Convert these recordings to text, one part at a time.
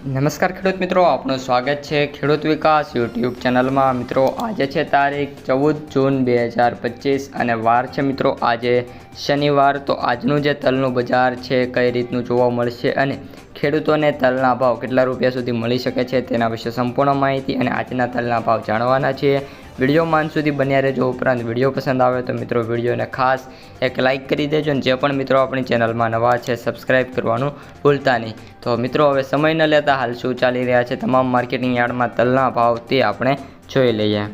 નમસ્કાર ખેડૂત મિત્રો, આપનું સ્વાગત છે ખેડૂત વિકાસ યુટ્યુબ ચેનલમાં. મિત્રો, આજે છે તારીખ ચૌદ જૂન બે હજાર પચીસ અને વાર છે મિત્રો, આજે શનિવાર. તો આજનું જે તલનું બજાર છે, કઈ રીતનું જોવા મળશે અને ખેડૂતોને તલના ભાવ કેટલા રૂપિયા સુધી મળી શકે છે તેના વિશે સંપૂર્ણ માહિતી અને આજના તલના ભાવ જાણવાના છીએ. વીડિયો માન સુધી બન્યા રહેજો. ઉપરાંત વીડિયો પસંદ આવે તો મિત્રો વિડીયોને ખાસ એક લાઇક કરી દેજો અને જે પણ મિત્રો આપણી ચેનલમાં નવા છે સબસ્ક્રાઇબ કરવાનું ભૂલતા નહીં. તો મિત્રો, હવે સમય ન લેતા હાલ શું ચાલી રહ્યા છે તમામ માર્કેટિંગ યાર્ડમાં તલના ભાવ તે આપણે જોઈ લઈએ.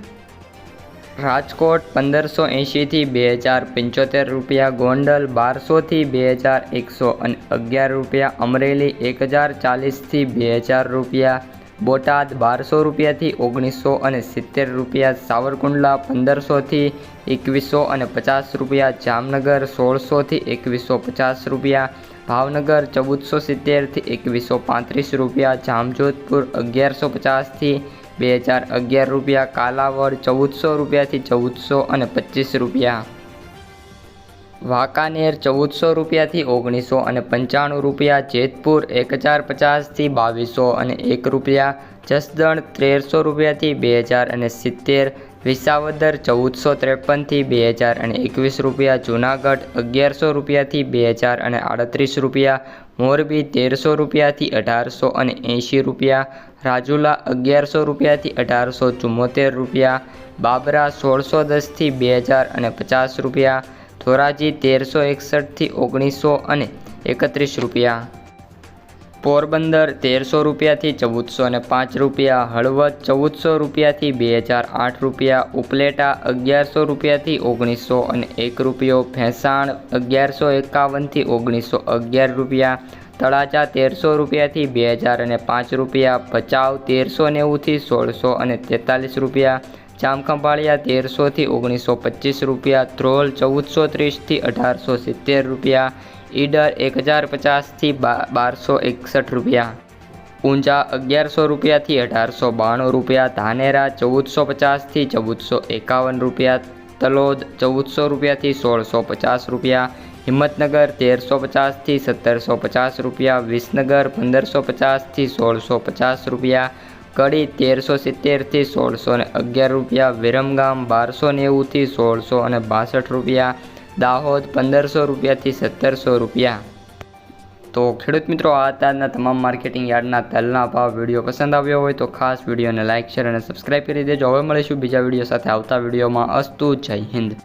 રાજકોટ પંદરસો એંશીથી બે હજાર પંચોતેર રૂપિયા, ગોંડલ બારસોથી બે હજાર એકસો અને અગિયાર રૂપિયા, અમરેલી એક હજાર ચાલીસથી બે હજાર રૂપિયા, બોટાદ બારસો રૂપિયાથી ઓગણીસો અને સિત્તેર રૂપિયા, સાવરકુંડલા પંદરસોથી એકવીસો અને પચાસ રૂપિયા, જામનગર સોળસોથી એકવીસો પચાસ રૂપિયા, ભાવનગર ચૌદસો સિત્તેરથી એકવીસો પાંત્રીસ રૂપિયા, જામજોધપુર અગિયારસો પચાસથી બે હજાર અગિયાર રૂપિયા, કાલાવડ ચૌદસો રૂપિયાથી ચૌદસો અને પચીસ રૂપિયા. વાંકાનેર ચૌદસો રૂપિયાથી ઓગણીસો અને પંચાણું રૂપિયા, જેતપુર એક હજાર પચાસથી બાવીસો અને એક રૂપિયા, જસદણ તેરસો રૂપિયાથી બે હજાર અને સિત્તેર વિસાવદર ચૌદસો ત્રેપનથી બે હજાર અને એકવીસ રૂપિયા, જૂનાગઢ અગિયારસો રૂપિયાથી બે હજાર અને આડત્રીસ રૂપિયા, મોરબી તેરસો રૂપિયાથી અઢારસો અને એંશી રૂપિયા, રાજુલા અગિયારસો રૂપિયાથી અઢારસો ચુમ્મોતેર રૂપિયા, બાબરા સોળસો દસથી બે હજાર અને પચાસ રૂપિયા, ધોરાજી તેરસો એકસઠથી ઓગણીસો અને એકત્રીસ રૂપિયા. પોરબંદર તેરસો રૂપિયાથી ચૌદસો અને પાંચ રૂપિયા, હળવદ ચૌદસો રૂપિયાથી બે હજાર આઠ રૂપિયા, ઉપલેટા અગિયારસો રૂપિયાથી ઓગણીસો અને એક રૂપિયો, ભેંસાણ અગિયારસો એકાવનથી ઓગણીસો અગિયાર રૂપિયા, તળાજા તેરસો રૂપિયાથી બે હજાર અને પાંચ રૂપિયા, ભચાઉ તેરસો નેવુંથી સોળસો અને તેતાલીસ રૂપિયા જામખંભાળિયા તેરસોથી ઓગણીસો પચીસ રૂપિયા ધ્રોલ ચૌદસો ત્રીસથી અઢારસો સિત્તેર રૂપિયા, ઈડર એક હજાર પચાસથી બારસો એકસઠ રૂપિયા. ઊંઝા અગિયારસો રૂપિયાથી અઢારસો બાણું રૂપિયા, ધાનેરા ચૌદસો પચાસથી ચૌદસો એકાવન રૂપિયા, તલોદ ચૌદસો રૂપિયાથી સોળસો પચાસ રૂપિયા, હિંમતનગર તેરસો પચાસથી સત્તરસો પચાસ રૂપિયા, વિસનગર પંદરસો પચાસથી સોળસો પચાસ રૂપિયા કડી તેરસો સિત્તેરથી સોળસો ને અગિયાર રૂપિયા, વિરમગામ બારસો નેવુંથી સોળસો અને બાસઠ રૂપિયા, દાહોદ પંદરસો રૂપિયાથી સત્તરસો રૂપિયા. તો ખેડૂત મિત્રો, આ તાજના તમામ માર્કેટિંગ યાર્ડના તલના ભાવ વીડિયો પસંદ આવ્યો હોય તો ખાસ વિડીયોને લાઇક, શેર અને સબસ્ક્રાઇબ કરી દેજો. હવે મળીશું બીજા વીડિયો સાથે આવતા વિડીયોમાં. અસ્તુ જય હિન્દ.